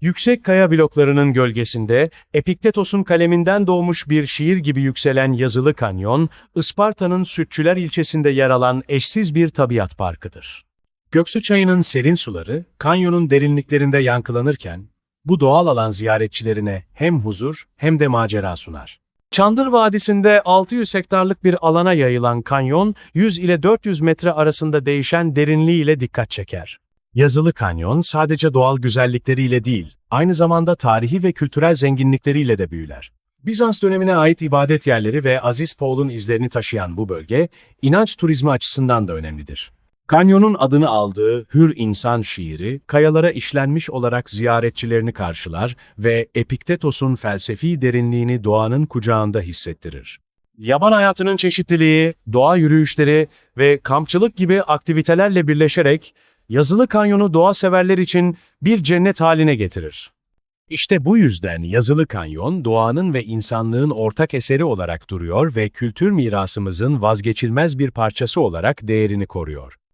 Yüksek kaya bloklarının gölgesinde, Epiktetos'un kaleminden doğmuş bir şiir gibi yükselen yazılı kanyon, Isparta'nın Sütçüler ilçesinde yer alan eşsiz bir tabiat parkıdır. Göksu Çayı'nın serin suları, kanyonun derinliklerinde yankılanırken, bu doğal alan ziyaretçilerine hem huzur hem de macera sunar. Çandır Vadisi'nde 600 hektarlık bir alana yayılan kanyon, 100 ile 400 metre arasında değişen derinliğiyle dikkat çeker. Yazılı Kanyon sadece doğal güzellikleriyle değil, aynı zamanda tarihi ve kültürel zenginlikleriyle de büyüler. Bizans dönemine ait ibadet yerleri ve Aziz Paul'un izlerini taşıyan bu bölge, inanç turizmi açısından da önemlidir. Kanyonun adını aldığı Hür İnsan şiiri, kayalara işlenmiş olarak ziyaretçilerini karşılar ve Epiktetos'un felsefi derinliğini doğanın kucağında hissettirir. Yaban hayatının çeşitliliği, doğa yürüyüşleri ve kampçılık gibi aktivitelerle birleşerek Yazılı Kanyonu doğa severler için bir cennet haline getirir. İşte bu yüzden Yazılı Kanyon doğanın ve insanlığın ortak eseri olarak duruyor ve kültür mirasımızın vazgeçilmez bir parçası olarak değerini koruyor.